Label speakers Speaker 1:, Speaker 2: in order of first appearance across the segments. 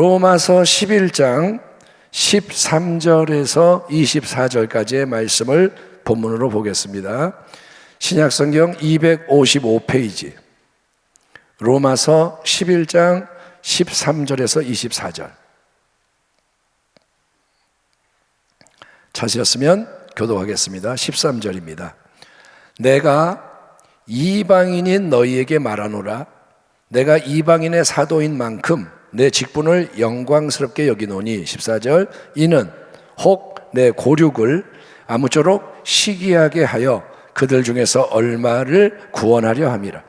Speaker 1: 로마서 11장 13절에서 24절까지의 말씀을 본문으로 보겠습니다. 신약성경 255페이지. 로마서 11장 13절에서 24절. 찾으셨으면 교도하겠습니다. 13절입니다. 내가 이방인인 너희에게 말하노라. 내가 이방인의 사도인 만큼 내 직분을 영광스럽게 여기노니 14절 이는 혹 내 고륙을 아무쪼록 시기하게 하여 그들 중에서 얼마를 구원하려 함이라.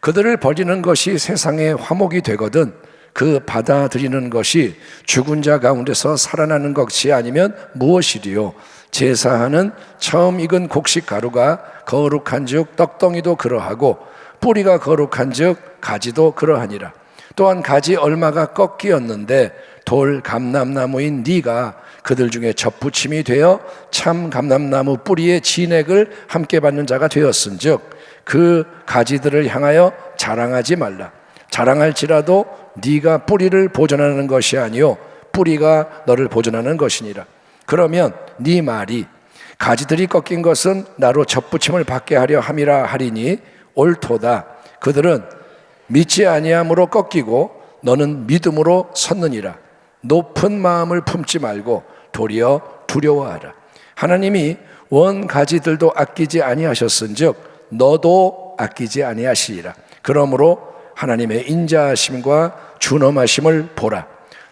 Speaker 1: 그들을 버리는 것이 세상의 화목이 되거든 그 받아들이는 것이 죽은 자 가운데서 살아나는 것이 아니면 무엇이리요? 제사하는 처음 익은 곡식 가루가 거룩한즉 떡덩이도 그러하고 뿌리가 거룩한즉 가지도 그러하니라. 또한 가지 얼마가 꺾이었는데 돌 감람나무인 네가 그들 중에 접붙임이 되어 참 감람나무 뿌리의 진액을 함께 받는 자가 되었은즉 그 가지들을 향하여 자랑하지 말라. 자랑할지라도 네가 뿌리를 보존하는 것이 아니요 뿌리가 너를 보존하는 것이니라. 그러면 네 말이 가지들이 꺾인 것은 나로 접붙임을 받게 하려 함이라 하리니 옳도다. 그들은 믿지 아니함으로 꺾이고 너는 믿음으로 섰느니라. 높은 마음을 품지 말고 도리어 두려워하라. 하나님이 원 가지들도 아끼지 아니하셨은즉 너도 아끼지 아니하시리라. 그러므로 하나님의 인자하심과 준엄하심을 보라.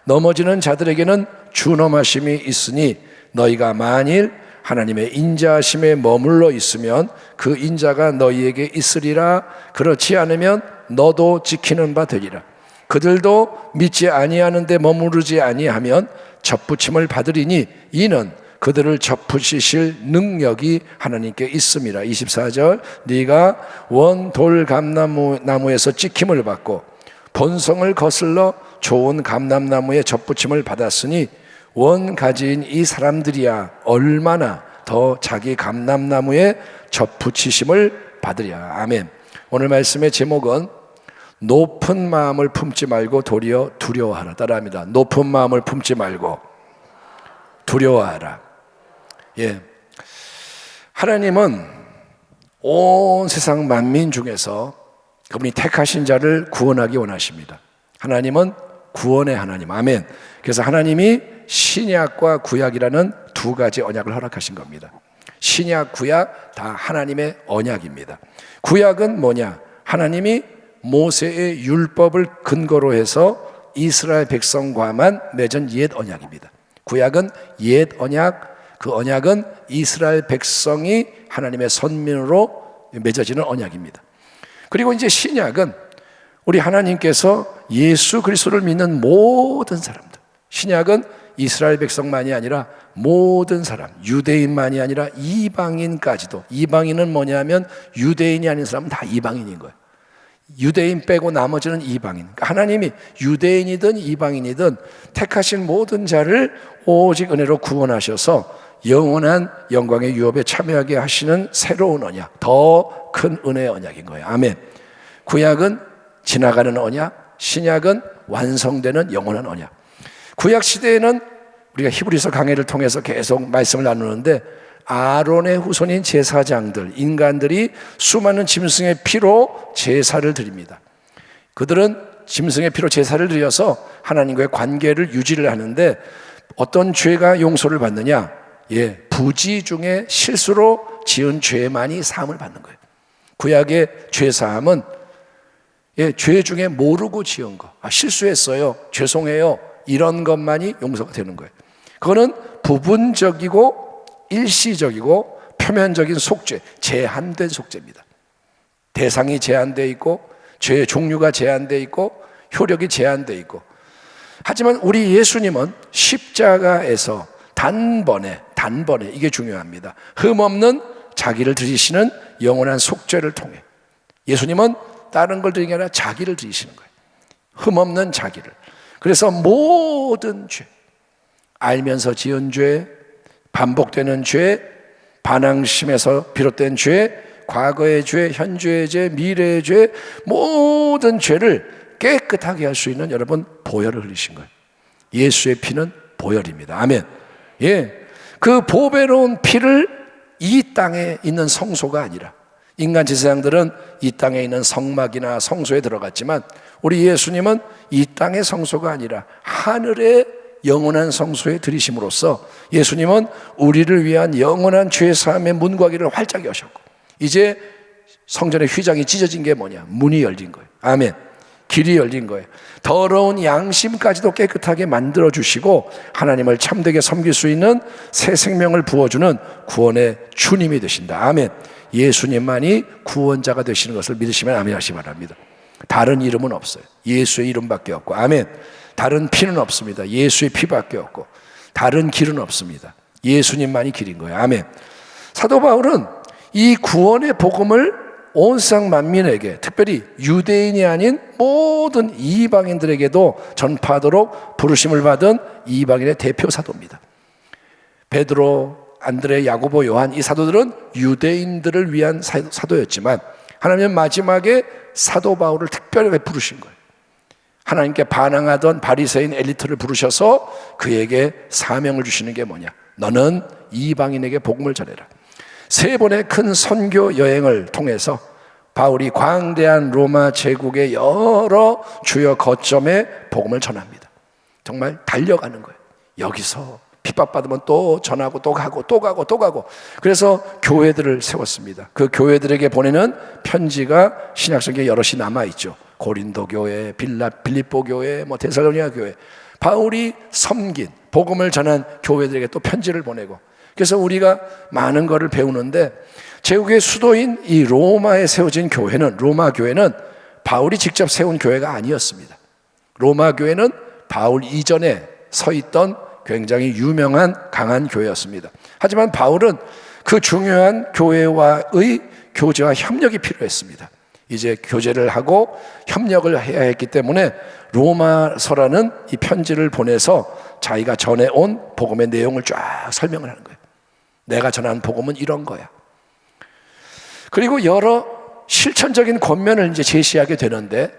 Speaker 1: 넘어지는 자들에게는 준엄하심이 있으니 너희가 만일 하나님의 인자하심에 머물러 있으면 그 인자가 너희에게 있으리라. 그렇지 않으면 너도 지키는 바 되리라. 그들도 믿지 아니하는데 머무르지 아니하면 접붙임을 받으리니 이는 그들을 접붙이실 능력이 하나님께 있습니다. 24절 네가 원 돌 감나무 나무에서 찍힘을 받고 본성을 거슬러 좋은 감람나무의 접붙임을 받았으니 원 가지인 이 사람들이야 얼마나 더 자기 감람나무에 접붙이심을 받으랴. 아멘. 오늘 말씀의 제목은 높은 마음을 품지 말고 도리어 두려워하라. 따라합니다. 높은 마음을 품지 말고 두려워하라. 예. 하나님은 온 세상 만민 중에서 그분이 택하신 자를 구원하기 원하십니다. 하나님은 구원의 하나님. 아멘. 그래서 하나님이 신약과 구약이라는 두 가지 언약을 허락하신 겁니다. 신약, 구약 다 하나님의 언약입니다. 구약은 뭐냐? 하나님이 모세의 율법을 근거로 해서 이스라엘 백성과만 맺은 옛 언약입니다. 구약은 옛 언약, 그 언약은 이스라엘 백성이 하나님의 선민으로 맺어지는 언약입니다. 그리고 이제 신약은 우리 하나님께서 예수 그리스도를 믿는 모든 사람들. 신약은 이스라엘 백성만이 아니라 모든 사람, 유대인만이 아니라 이방인까지도. 이방인은 뭐냐면 유대인이 아닌 사람은 다 이방인인 거예요. 유대인 빼고 나머지는 이방인. 그러니까 하나님이 유대인이든 이방인이든 택하신 모든 자를 오직 은혜로 구원하셔서 영원한 영광의 유업에 참여하게 하시는 새로운 언약, 더 큰 은혜의 언약인 거예요. 아멘. 구약은 지나가는 언약, 신약은 완성되는 영원한 언약. 구약 시대에는 우리가 히브리서 강해를 통해서 계속 말씀을 나누는데 아론의 후손인 제사장들, 인간들이 수많은 짐승의 피로 제사를 드립니다. 그들은 짐승의 피로 제사를 드려서 하나님과의 관계를 유지를 하는데 어떤 죄가 용서를 받느냐? 예, 부지 중에 실수로 지은 죄만이 사함을 받는 거예요. 구약의 죄 사함은 예, 죄 중에 모르고 지은 거, 아, 실수했어요, 죄송해요, 이런 것만이 용서가 되는 거예요. 그거는 부분적이고 일시적이고 표면적인 속죄, 제한된 속죄입니다. 대상이 제한되어 있고 죄의 종류가 제한되어 있고 효력이 제한되어 있고 하지만 우리 예수님은 십자가에서 단번에 단번에 이게 중요합니다. 흠없는 자기를 드리시는 영원한 속죄를 통해 예수님은 다른 걸 드리는 게 아니라 자기를 드리시는 거예요. 흠없는 자기를. 그래서 모든 죄, 알면서 지은 죄, 반복되는 죄, 반항심에서 비롯된 죄, 과거의 죄, 현재의 죄, 미래의 죄, 모든 죄를 깨끗하게 할 수 있는 여러분 보혈을 흘리신 거예요. 예수의 피는 보혈입니다. 아멘. 예. 그 보배로운 피를 이 땅에 있는 성소가 아니라 인간 제사장들은 이 땅에 있는 성막이나 성소에 들어갔지만 우리 예수님은 이 땅의 성소가 아니라 하늘의 영원한 성소에 들이심으로써 예수님은 우리를 위한 영원한 죄 사함의 문과 길을 활짝 여셨고 이제 성전의 휘장이 찢어진 게 뭐냐? 문이 열린 거예요. 아멘. 길이 열린 거예요. 더러운 양심까지도 깨끗하게 만들어 주시고 하나님을 참되게 섬길 수 있는 새 생명을 부어 주는 구원의 주님이 되신다. 아멘. 예수님만이 구원자가 되시는 것을 믿으시면 아멘 하시 기 바랍니다. 다른 이름은 없어요. 예수의 이름밖에 없고 아멘. 다른 피는 없습니다. 예수의 피밖에 없고 다른 길은 없습니다. 예수님만이 길인 거예요. 아멘. 사도 바울은 이 구원의 복음을 온 세상 만민에게 특별히 유대인이 아닌 모든 이방인들에게도 전파하도록 부르심을 받은 이방인의 대표 사도입니다. 베드로, 안드레, 야고보, 요한 이 사도들은 유대인들을 위한 사도였지만 하나님은 마지막에 사도 바울을 특별하게 부르신 거예요. 하나님께 반항하던 바리새인 엘리트를 부르셔서 그에게 사명을 주시는 게 뭐냐? 너는 이방인에게 복음을 전해라. 세 번의 큰 선교 여행을 통해서 바울이 광대한 로마 제국의 여러 주요 거점에 복음을 전합니다. 정말 달려가는 거예요. 여기서 핍박받으면 또 전하고 또 가고 또 가고 또 가고 그래서 교회들을 세웠습니다. 그 교회들에게 보내는 편지가 신약성경에 여럿이 남아 있죠. 고린도 교회, 빌라 빌립보 교회, 뭐 데살로니가 교회. 바울이 섬긴 복음을 전한 교회들에게 또 편지를 보내고 그래서 우리가 많은 것을 배우는데 제국의 수도인 이 로마에 세워진 교회는 로마 교회는 바울이 직접 세운 교회가 아니었습니다. 로마 교회는 바울 이전에 서 있던 굉장히 유명한 강한 교회였습니다. 하지만 바울은 그 중요한 교회와의 교제와 협력이 필요했습니다. 이제 교제를 하고 협력을 해야 했기 때문에 로마서라는 이 편지를 보내서 자기가 전해온 복음의 내용을 쫙 설명을 하는 거예요. 내가 전한 복음은 이런 거야. 그리고 여러 실천적인 권면을 이제 제시하게 되는데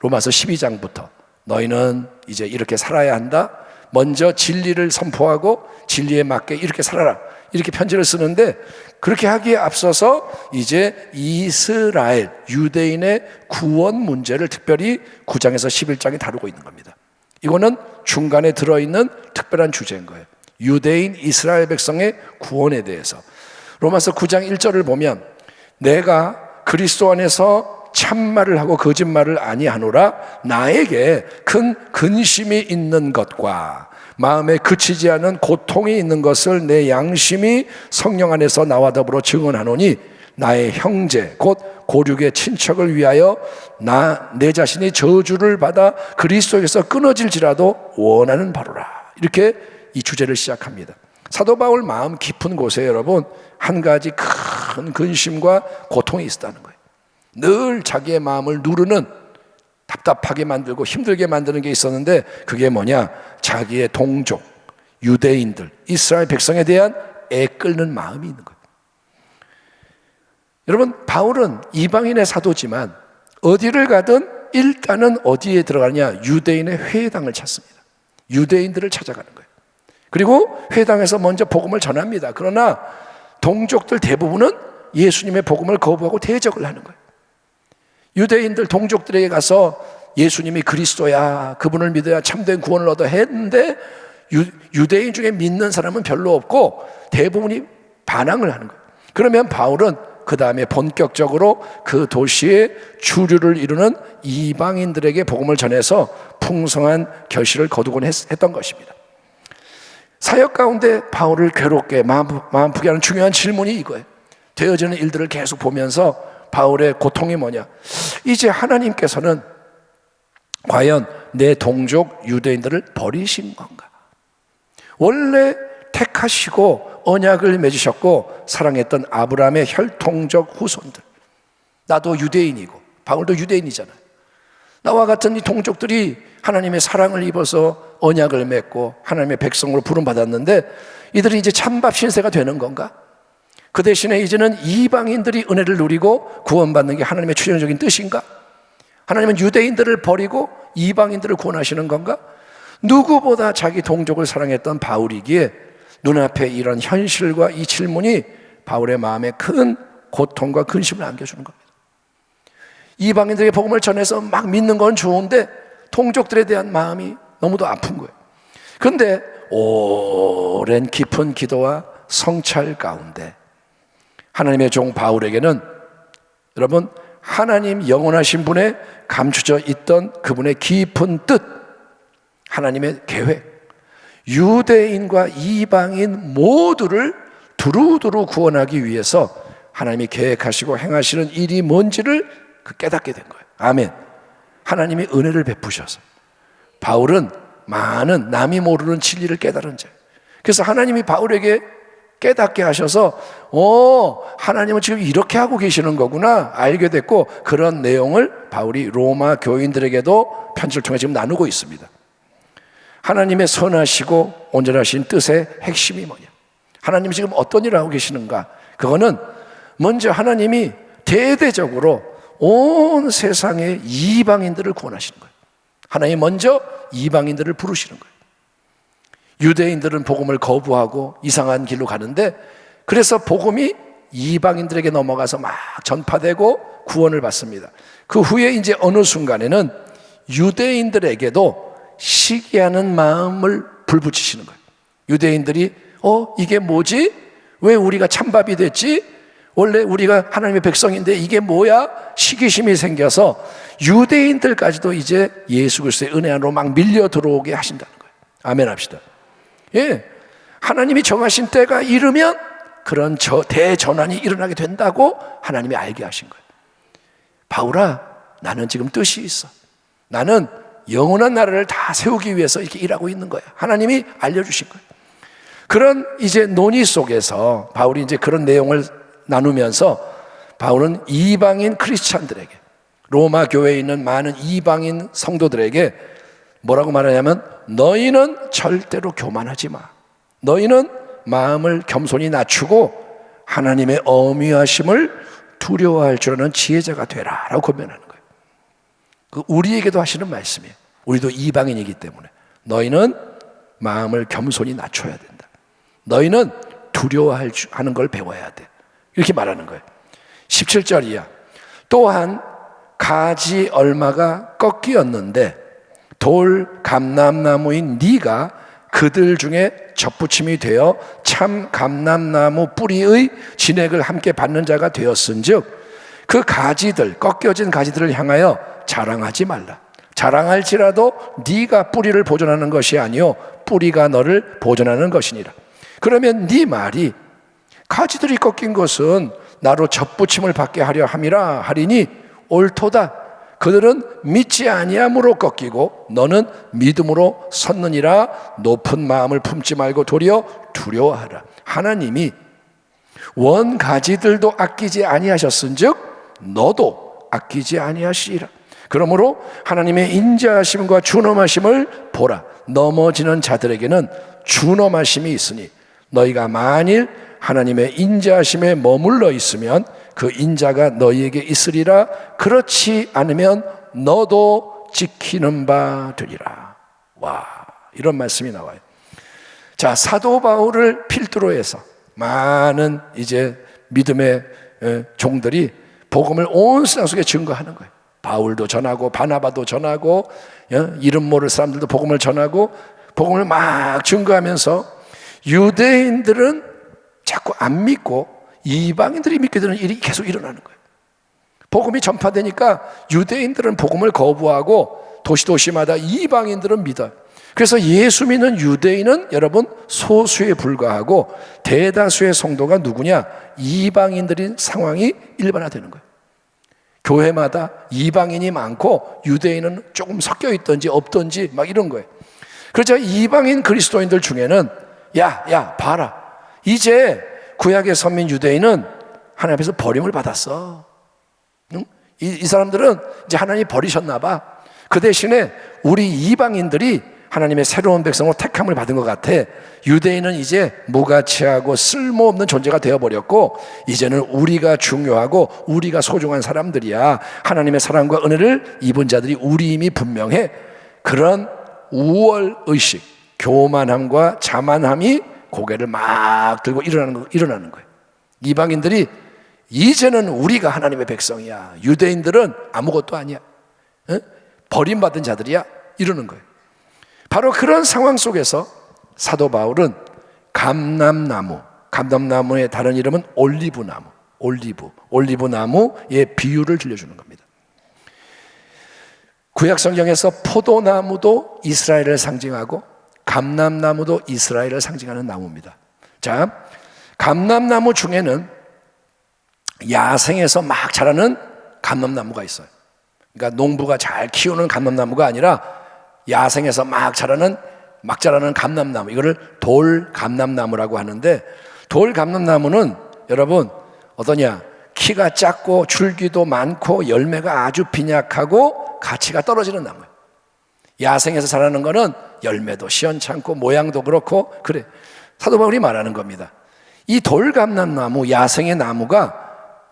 Speaker 1: 로마서 12장부터 너희는 이제 이렇게 살아야 한다. 먼저 진리를 선포하고 진리에 맞게 이렇게 살아라. 이렇게 편지를 쓰는데 그렇게 하기에 앞서서 이제 이스라엘 유대인의 구원 문제를 특별히 9장에서 11장에 다루고 있는 겁니다. 이거는 중간에 들어 있는 특별한 주제인 거예요. 유대인 이스라엘 백성의 구원에 대해서. 로마서 9장 1절을 보면 내가 그리스도 안에서 참말을 하고 거짓말을 아니하노라 나에게 큰 근심이 있는 것과 마음에 그치지 않은 고통이 있는 것을 내 양심이 성령 안에서 나와 더불어 증언하노니 나의 형제 곧 고륙의 친척을 위하여 나 내 자신이 저주를 받아 그리스도에서 끊어질지라도 원하는 바로라 이렇게 이 주제를 시작합니다. 사도 바울 마음 깊은 곳에 여러분 한 가지 큰 근심과 고통이 있었다는 거예요. 늘 자기의 마음을 누르는 답답하게 만들고 힘들게 만드는 게 있었는데 그게 뭐냐? 자기의 동족, 유대인들, 이스라엘 백성에 대한 애 끓는 마음이 있는 거예요. 여러분, 바울은 이방인의 사도지만 어디를 가든 일단은 어디에 들어가냐? 유대인의 회당을 찾습니다. 유대인들을 찾아가는 거예요. 그리고 회당에서 먼저 복음을 전합니다. 그러나 동족들 대부분은 예수님의 복음을 거부하고 대적을 하는 거예요. 유대인들 동족들에게 가서 예수님이 그리스도야, 그분을 믿어야 참된 구원을 얻어 했는데 유, 대인 중에 믿는 사람은 별로 없고 대부분이 반항을 하는 거예요. 그러면 바울은 그 다음에 본격적으로 그 도시의 주류를 이루는 이방인들에게 복음을 전해서 풍성한 결실을 거두곤 했, 던 것입니다. 사역 가운데 바울을 괴롭게 마음, 마음 푸게 하는 중요한 질문이 이거예요. 되어지는 일들을 계속 보면서 바울의 고통이 뭐냐? 이제 하나님께서는 과연 내 동족 유대인들을 버리신 건가? 원래 택하시고 언약을 맺으셨고 사랑했던 아브라함의 혈통적 후손들. 나도 유대인이고 바울도 유대인이잖아요. 나와 같은 이 동족들이 하나님의 사랑을 입어서 언약을 맺고 하나님의 백성으로 부름 받았는데 이들이 이제 찬밥 신세가 되는 건가? 그 대신에 이제는 이방인들이 은혜를 누리고 구원받는 게 하나님의 최종적인 뜻인가? 하나님은 유대인들을 버리고 이방인들을 구원하시는 건가? 누구보다 자기 동족을 사랑했던 바울이기에 눈앞에 이런 현실과 이 질문이 바울의 마음에 큰 고통과 근심을 안겨주는 겁니다. 이방인들에게 복음을 전해서 막 믿는 건 좋은데 동족들에 대한 마음이 너무도 아픈 거예요. 그런데 오랜 깊은 기도와 성찰 가운데 하나님의 종 바울에게는 여러분 하나님 영원하신 분의 감추져 있던 그분의 깊은 뜻 하나님의 계획 유대인과 이방인 모두를 두루두루 구원하기 위해서 하나님이 계획하시고 행하시는 일이 뭔지를 그 깨닫게 된 거예요. 아멘. 하나님이 은혜를 베푸셔서 바울은 많은 남이 모르는 진리를 깨달은 자. 그래서 하나님이 바울에게 깨닫게 하셔서 어 하나님은 지금 이렇게 하고 계시는 거구나 알게 됐고 그런 내용을 바울이 로마 교인들에게도 편지를 통해 지금 나누고 있습니다. 하나님의 선하시고 온전하신 뜻의 핵심이 뭐냐? 하나님이 지금 어떤 일을 하고 계시는가? 그거는 먼저 하나님이 대대적으로 온 세상의 이방인들을 구원하시는 거예요. 하나님 먼저 이방인들을 부르시는 거예요. 유대인들은 복음을 거부하고 이상한 길로 가는데 그래서 복음이 이방인들에게 넘어가서 막 전파되고 구원을 받습니다. 그 후에 이제 어느 순간에는 유대인들에게도 시기하는 마음을 불붙이시는 거예요. 유대인들이 어 이게 뭐지? 왜 우리가 찬밥이 됐지? 원래 우리가 하나님의 백성인데 이게 뭐야? 시기심이 생겨서 유대인들까지도 이제 예수 그리스도의 은혜 안으로 막 밀려 들어오게 하신다는 거예요. 아멘 합시다. 예. 하나님이 정하신 때가 이르면 그런 저 대전환이 일어나게 된다고 하나님이 알게 하신 거예요. 바울아, 나는 지금 뜻이 있어. 나는 영원한 나라를 다 세우기 위해서 이렇게 일하고 있는 거야. 하나님이 알려주신 거예요. 그런 이제 논의 속에서 바울이 이제 그런 내용을 나누면서 바울은 이방인 크리스찬들에게 로마 교회에 있는 많은 이방인 성도들에게 뭐라고 말하냐면 너희는 절대로 교만하지 마. 너희는 마음을 겸손히 낮추고 하나님의 어미하심을 두려워할 줄 아는 지혜자가 되라라고 권면하는 거예요. 그 우리에게도 하시는 말씀이에요. 우리도 이방인이기 때문에 너희는 마음을 겸손히 낮춰야 된다. 너희는 두려워하는 걸 배워야 돼. 이렇게 말하는 거예요. 17절이야. 또한 가지 얼마가 꺾이었는데 돌 감람나무인 네가 그들 중에 접붙임이 되어 참 감람나무 뿌리의 진액을 함께 받는 자가 되었은즉 그 가지들 꺾여진 가지들을 향하여 자랑하지 말라. 자랑할지라도 네가 뿌리를 보존하는 것이 아니요 뿌리가 너를 보존하는 것이니라. 그러면 네 말이 가지들이 꺾인 것은 나로 접붙임을 받게 하려 함이라 하리니 옳도다. 그들은 믿지 아니함으로 꺾이고 너는 믿음으로 섰느니라 높은 마음을 품지 말고 도리어 두려워하라. 하나님이 원 가지들도 아끼지 아니하셨은즉 너도 아끼지 아니하시리라. 그러므로 하나님의 인자하심과 준엄하심을 보라. 넘어지는 자들에게는 준엄하심이 있으니 너희가 만일 하나님의 인자하심에 머물러 있으면 그 인자가 너희에게 있으리라. 그렇지 않으면 너도 지키는 바 되리라. 와, 이런 말씀이 나와요. 자, 사도 바울을 필두로 해서 많은 이제 믿음의 종들이 복음을 온 세상 속에 증거하는 거예요. 바울도 전하고 바나바도 전하고 이름 모를 사람들도 복음을 전하고 복음을 막 증거하면서 유대인들은 자꾸 안 믿고 이방인들이 믿게 되는 일이 계속 일어나는 거예요. 복음이 전파되니까 유대인들은 복음을 거부하고 도시도시마다 이방인들은 믿어요. 그래서 예수 믿는 유대인은 여러분 소수에 불과하고 대다수의 성도가 누구냐? 이방인들인 상황이 일반화되는 거예요. 교회마다 이방인이 많고 유대인은 조금 섞여 있든지 없든지 막 이런 거예요. 그래서 이방인 그리스도인들 중에는 야, 야, 봐라. 이제 구약의 선민 유대인은 하나님 앞에서 버림을 받았어. 응? 이, 이 사람들은 이제 하나님이 버리셨나 봐. 그 대신에 우리 이방인들이 하나님의 새로운 백성으로 택함을 받은 것 같아. 유대인은 이제 무가치하고 쓸모없는 존재가 되어버렸고, 이제는 우리가 중요하고 우리가 소중한 사람들이야. 하나님의 사랑과 은혜를 입은 자들이 우리 이미 분명해. 그런 우월 의식, 교만함과 자만함이 고개를 막 들고 일어나는, 거, 일어나는 거예요. 이방인들이 이제는 우리가 하나님의 백성이야. 유대인들은 아무것도 아니야. 어? 버림받은 자들이야. 이러는 거예요. 바로 그런 상황 속에서 사도 바울은 감람나무, 감람나무의 다른 이름은 올리브나무, 올리브, 올리브나무의 비유를 들려주는 겁니다. 구약 성경에서 포도나무도 이스라엘을 상징하고 감람나무도 이스라엘을 상징하는 나무입니다. 자, 감람나무 중에는 야생에서 막 자라는 감람나무가 있어요. 그러니까 농부가 잘 키우는 감람나무가 아니라 야생에서 막 자라는 막 자라는 감람나무 이거를 돌 감람나무라고 하는데 돌 감람나무는 여러분 어떠냐 키가 작고 줄기도 많고 열매가 아주 빈약하고 가치가 떨어지는 나무예요. 야생에서 자라는 거는 열매도 시원찮고 모양도 그렇고 그래 사도 바울이 말하는 겁니다. 이 돌감람나무 야생의 나무가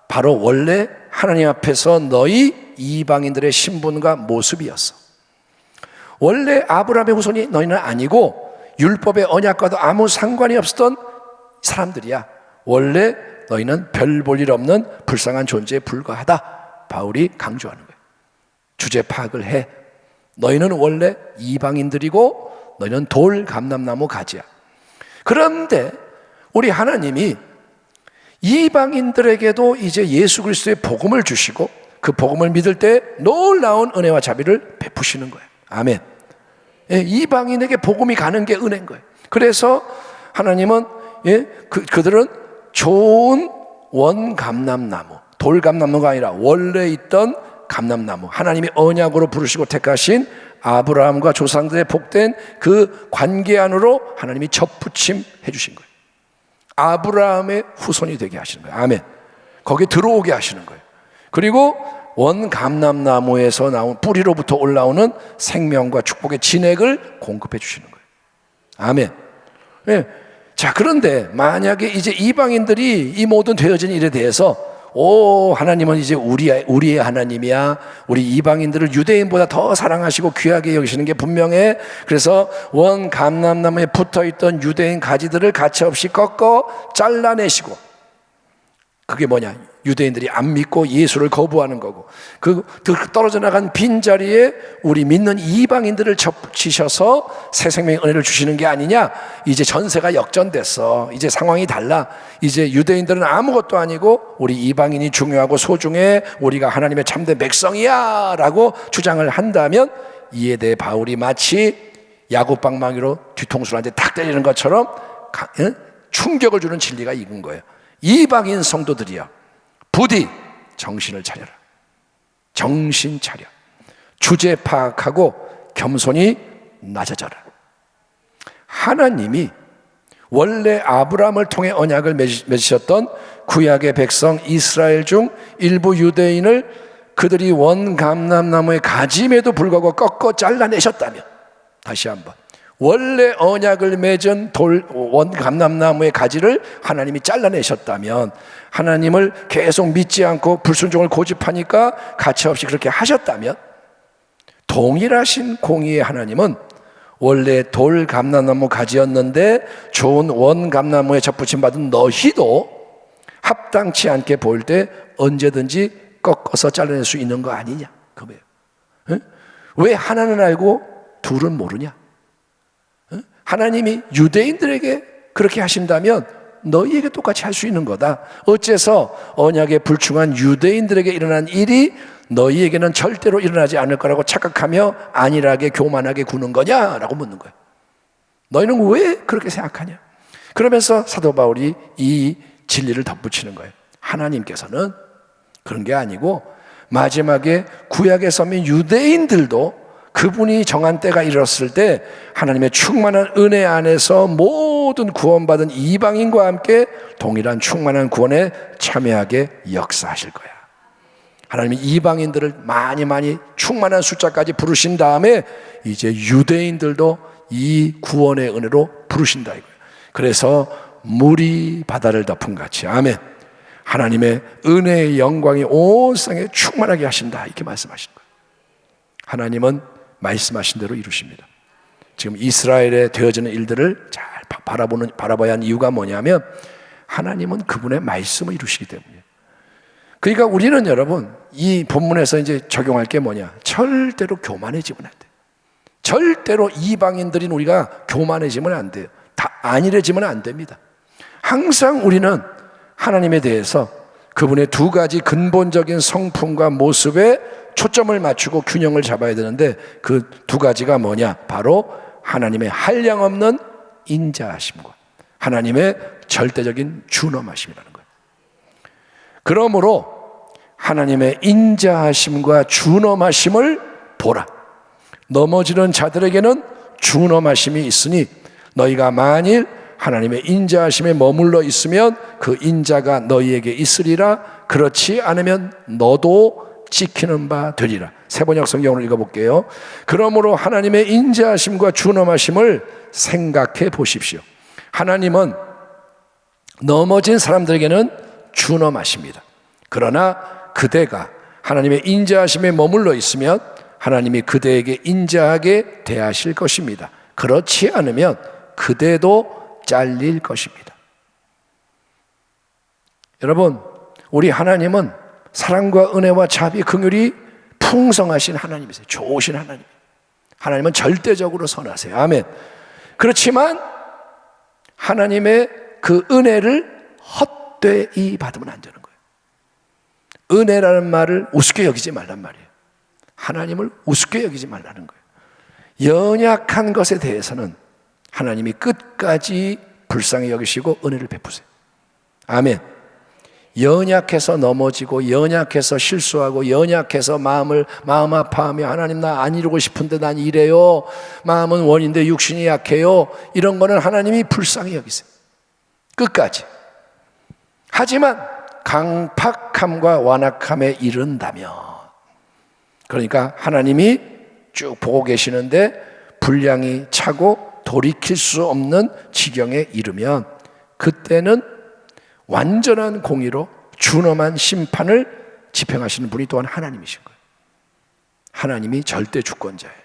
Speaker 1: 바로 원래 하나님 앞에서 너희 이방인들의 신분과 모습이었어. 원래 아브라함의 후손이 너희는 아니고 율법의 언약과도 아무 상관이 없었던 사람들이야. 원래 너희는 별 볼 일 없는 불쌍한 존재에 불과하다. 바울이 강조하는 거예요. 주제 파악을 해. 너희는 원래 이방인들이고 너희는 돌 감람나무 가지야. 그런데 우리 하나님이 이방인들에게도 이제 예수 그리스도의 복음을 주시고 그 복음을 믿을 때 놀라운 은혜와 자비를 베푸시는 거예요. 아멘. 예, 이방인에게 복음이 가는 게 은혜인 거예요. 그래서 하나님은 예, 그, 그들은 좋은 원감남나무, 돌감나무가 아니라 원래 있던 감남나무, 하나님이 언약으로 부르시고 택하신 아브라함과 조상들의 복된 그 관계 안으로 하나님이 접붙임 해주신 거예요. 아브라함의 후손이 되게 하시는 거예요. 아멘. 거기에 들어오게 하시는 거예요. 그리고 원 감람나무에서 나온 뿌리로부터 올라오는 생명과 축복의 진액을 공급해 주시는 거예요. 아멘. 네. 자, 그런데 만약에 이제 이방인들이 이 모든 되어진 일에 대해서 오, 하나님은 이제 우리의, 우리의 하나님이야. 우리 이방인들을 유대인보다 더 사랑하시고 귀하게 여기시는 게 분명해. 그래서 원 감람나무에 붙어 있던 유대인 가지들을 가차없이 꺾어 잘라내시고. 그게 뭐냐? 유대인들이 안 믿고 예수를 거부하는 거고 그 떨어져 나간 빈자리에 우리 믿는 이방인들을 접치셔서 새 생명의 은혜를 주시는 게 아니냐? 이제 전세가 역전됐어. 이제 상황이 달라. 이제 유대인들은 아무것도 아니고 우리 이방인이 중요하고 소중해. 우리가 하나님의 참된 백성이야 라고 주장을 한다면 이에 대해 바울이 마치 야구방망이로 뒤통수한테 탁 때리는 것처럼 충격을 주는 진리가 익은 거예요. 이방인 성도들이야 부디 정신을 차려라. 정신 차려. 주제 파악하고 겸손히 낮아져라. 하나님이 원래 아브라함을 통해 언약을 맺으셨던 구약의 백성 이스라엘 중 일부 유대인을 그들이 원감람나무의 가짐에도 불구하고 꺾어 잘라내셨다면 다시 한번 원래 언약을 맺은 돌, 원 감람나무의 가지를 하나님이 잘라내셨다면 하나님을 계속 믿지 않고 불순종을 고집하니까 가차없이 그렇게 하셨다면 동일하신 공의의 하나님은 원래 돌 감람나무 가지였는데 좋은 원 감나무에 접붙임 받은 너희도 합당치 않게 보일 때 언제든지 꺾어서 잘라낼 수 있는 거 아니냐? 그거예요. 왜 하나는 알고 둘은 모르냐? 하나님이 유대인들에게 그렇게 하신다면 너희에게 똑같이 할 수 있는 거다. 어째서 언약에 불충한 유대인들에게 일어난 일이 너희에게는 절대로 일어나지 않을 거라고 착각하며 안일하게 교만하게 구는 거냐라고 묻는 거예요. 너희는 왜 그렇게 생각하냐? 그러면서 사도 바울이 이 진리를 덧붙이는 거예요. 하나님께서는 그런 게 아니고 마지막에 구약에 서민 유대인들도 그분이 정한 때가 이뤘을 때 하나님의 충만한 은혜 안에서 모든 구원받은 이방인과 함께 동일한 충만한 구원에 참여하게 역사하실 거야. 하나님이 이방인들을 많이 많이 충만한 숫자까지 부르신 다음에 이제 유대인들도 이 구원의 은혜로 부르신다 이거예요. 그래서 물이 바다를 덮은 같이 아멘. 하나님의 은혜의 영광이 온 세상에 충만하게 하신다 이렇게 말씀하신 거예요. 하나님은 말씀하신 대로 이루십니다. 지금 이스라엘에 되어지는 일들을 잘 바- 바라보는 바라봐야 하는 이유가 뭐냐면 하나님은 그분의 말씀을 이루시기 때문이에요. 그러니까 우리는 여러분 이 본문에서 이제 적용할 게 뭐냐? 절대로 교만해지면 안 돼. 절대로 이방인들인 우리가 교만해지면 안 돼요. 다 안일해지면 안 됩니다. 항상 우리는 하나님에 대해서 그분의 두 가지 근본적인 성품과 모습에 초점을 맞추고 균형을 잡아야 되는데 그 두 가지가 뭐냐? 바로 하나님의 한량 없는 인자하심과 하나님의 절대적인 준엄하심이라는 거예요. 그러므로 하나님의 인자하심과 준엄하심을 보라. 넘어지는 자들에게는 준엄하심이 있으니 너희가 만일 하나님의 인자하심에 머물러 있으면 그 인자가 너희에게 있으리라 그렇지 않으면 너도 지키는 바 되리라. 세번역 성경을 읽어볼게요. 그러므로 하나님의 인자하심과 준엄하심을 생각해 보십시오. 하나님은 넘어진 사람들에게는 준엄하십니다. 그러나 그대가 하나님의 인자하심에 머물러 있으면 하나님이 그대에게 인자하게 대하실 것입니다. 그렇지 않으면 그대도 잘릴 것입니다. 여러분, 우리 하나님은 사랑과 은혜와 자비, 긍휼이 풍성하신 하나님이세요. 좋으신 하나님. 하나님은 절대적으로 선하세요. 아멘. 그렇지만 하나님의 그 은혜를 헛되이 받으면 안 되는 거예요. 은혜라는 말을 우습게 여기지 말란 말이에요. 하나님을 우습게 여기지 말라는 거예요. 연약한 것에 대해서는 하나님이 끝까지 불쌍히 여기시고 은혜를 베푸세요. 아멘. 연약해서 넘어지고 연약해서 실수하고 연약해서 마음을 마음 아파하며 하나님 나 안 이루고 싶은데 난 이래요. 마음은 원인데 육신이 약해요. 이런 거는 하나님이 불쌍히 여기세요. 끝까지. 하지만 강팍함과 완악함에 이른다면 그러니까 하나님이 쭉 보고 계시는데 분량이 차고 돌이킬 수 없는 지경에 이르면 그때는 완전한 공의로 준엄한 심판을 집행하시는 분이 또한 하나님이신 거예요. 하나님이 절대 주권자예요.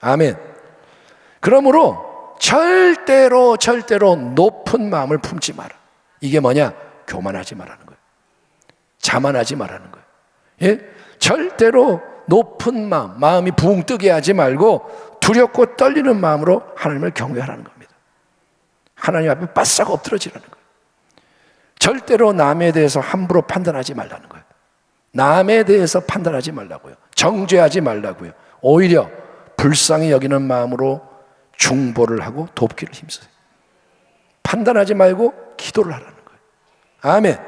Speaker 1: 아멘. 그러므로 절대로 절대로 높은 마음을 품지 마라. 이게 뭐냐? 교만하지 말라는 거예요. 자만하지 말라는 거예요. 예? 절대로 높은 마음, 마음이 붕 뜨게 하지 말고 두렵고 떨리는 마음으로 하나님을 경외하라는 겁니다. 하나님 앞에 바싹 엎드러지라는 거예요. 절대로 남에 대해서 함부로 판단하지 말라는 거예요. 남에 대해서 판단하지 말라고요. 정죄하지 말라고요. 오히려 불쌍히 여기는 마음으로 중보를 하고 돕기를 힘쓰세요. 판단하지 말고 기도를 하라는 거예요. 아멘.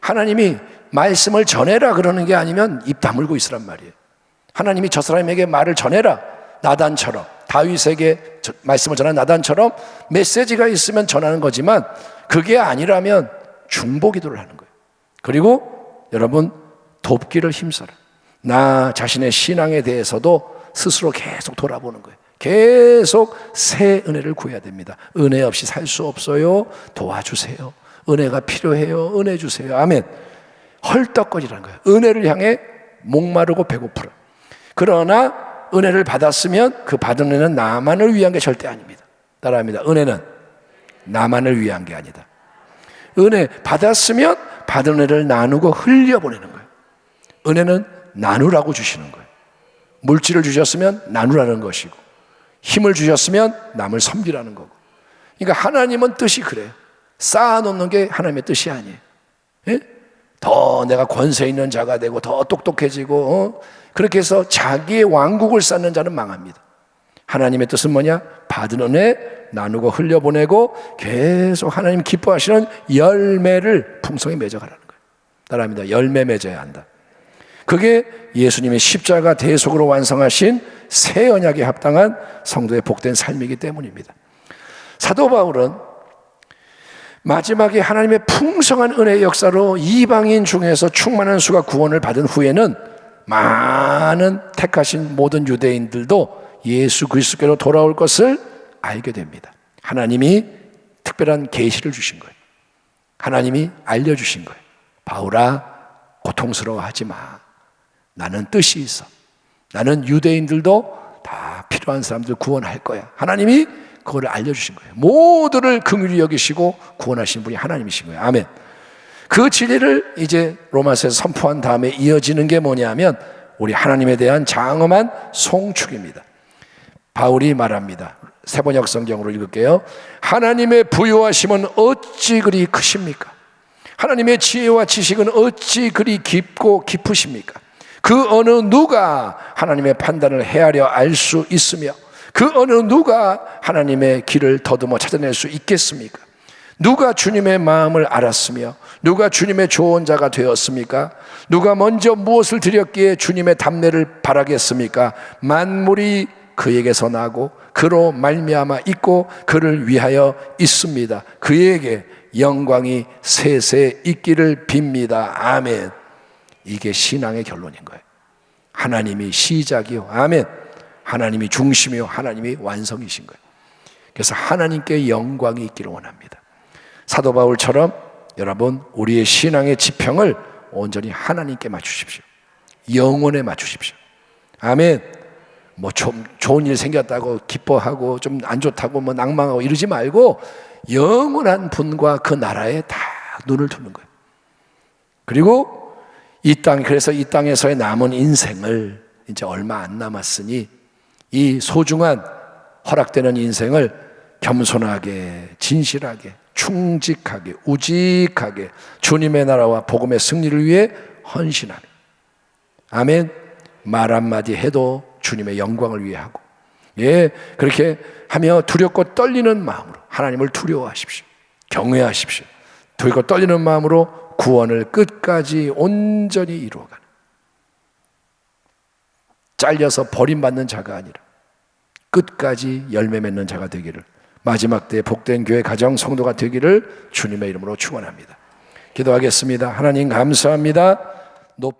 Speaker 1: 하나님이 말씀을 전해라 그러는 게 아니면 입 다물고 있으란 말이에요. 하나님이 저 사람에게 말을 전해라. 나단처럼 다윗에게 말씀을 전한 나단처럼 메시지가 있으면 전하는 거지만 그게 아니라면 중보 기도를 하는 거예요. 그리고 여러분 돕기를 힘써라. 나 자신의 신앙에 대해서도 스스로 계속 돌아보는 거예요. 계속 새 은혜를 구해야 됩니다. 은혜 없이 살 수 없어요. 도와주세요. 은혜가 필요해요. 은혜 주세요. 아멘. 헐떡거리라는 거예요. 은혜를 향해 목마르고 배고프라. 그러나 은혜를 받았으면 그 받은 은혜는 나만을 위한 게 절대 아닙니다. 따라합니다. 은혜는 나만을 위한 게 아니다. 은혜 받았으면 받은 은혜를 나누고 흘려보내는 거예요. 은혜는 나누라고 주시는 거예요. 물질을 주셨으면 나누라는 것이고, 힘을 주셨으면 남을 섬기라는 거고. 그러니까 하나님은 뜻이 그래요. 쌓아놓는 게 하나님의 뜻이 아니에요. 예? 더 내가 권세 있는 자가 되고 더 똑똑해지고 어? 그렇게 해서 자기의 왕국을 쌓는 자는 망합니다. 하나님의 뜻은 뭐냐? 받은 은혜 나누고 흘려보내고 계속 하나님 기뻐하시는 열매를 풍성히 맺어가라는 거예요. 따라합니다. 열매 맺어야 한다. 그게 예수님의 십자가 대속으로 완성하신 새 언약에 합당한 성도의 복된 삶이기 때문입니다. 사도 바울은 마지막에 하나님의 풍성한 은혜의 역사로 이방인 중에서 충만한 수가 구원을 받은 후에는 많은 택하신 모든 유대인들도 예수 그리스도께로 돌아올 것을 알게 됩니다. 하나님이 특별한 계시를 주신 거예요. 하나님이 알려 주신 거예요. 바울아 고통스러워하지 마. 나는 뜻이 있어. 나는 유대인들도 다 필요한 사람들 구원할 거야. 하나님이 그거를 알려주신 거예요. 모두를 긍휼히 여기시고 구원하신 분이 하나님이신 거예요. 아멘. 그 진리를 이제 로마서에서 선포한 다음에 이어지는 게 뭐냐면 우리 하나님에 대한 장엄한 송축입니다. 바울이 말합니다. 세번역 성경으로 읽을게요. 하나님의 부요하심은 어찌 그리 크십니까? 하나님의 지혜와 지식은 어찌 그리 깊고 깊으십니까? 그 어느 누가 하나님의 판단을 헤아려 알 수 있으며 그 어느 누가 하나님의 길을 더듬어 찾아낼 수 있겠습니까? 누가 주님의 마음을 알았으며 누가 주님의 조언자가 되었습니까? 누가 먼저 무엇을 드렸기에 주님의 담례를 바라겠습니까? 만물이 그에게서 나고 그로 말미암아 있고 그를 위하여 있습니다. 그에게 영광이 세세 있기를 빕니다. 아멘. 이게 신앙의 결론인 거예요. 하나님이 시작이요. 아멘. 하나님이 중심이요. 하나님이 완성이신 거예요. 그래서 하나님께 영광이 있기를 원합니다. 사도 바울처럼 여러분 우리의 신앙의 지평을 온전히 하나님께 맞추십시오. 영혼에 맞추십시오. 아멘. 뭐 좀 좋은 일 생겼다고 기뻐하고 좀 안 좋다고 뭐 낭망하고 이러지 말고 영원한 분과 그 나라에 다 눈을 두는 거예요. 그리고 이 땅, 그래서 이 땅에서의 남은 인생을 이제 얼마 안 남았으니 이 소중한 허락되는 인생을 겸손하게, 진실하게, 충직하게, 우직하게 주님의 나라와 복음의 승리를 위해 헌신하며 아멘. 말 한마디 해도 주님의 영광을 위해 하고 예, 그렇게 하며 두렵고 떨리는 마음으로 하나님을 두려워하십시오. 경외하십시오. 두렵고 떨리는 마음으로 구원을 끝까지 온전히 이루어가는 잘려서 버림받는 자가 아니라 끝까지 열매 맺는 자가 되기를 마지막 때 복된 교회 가정 성도가 되기를 주님의 이름으로 축원합니다. 기도하겠습니다. 하나님 감사합니다. 높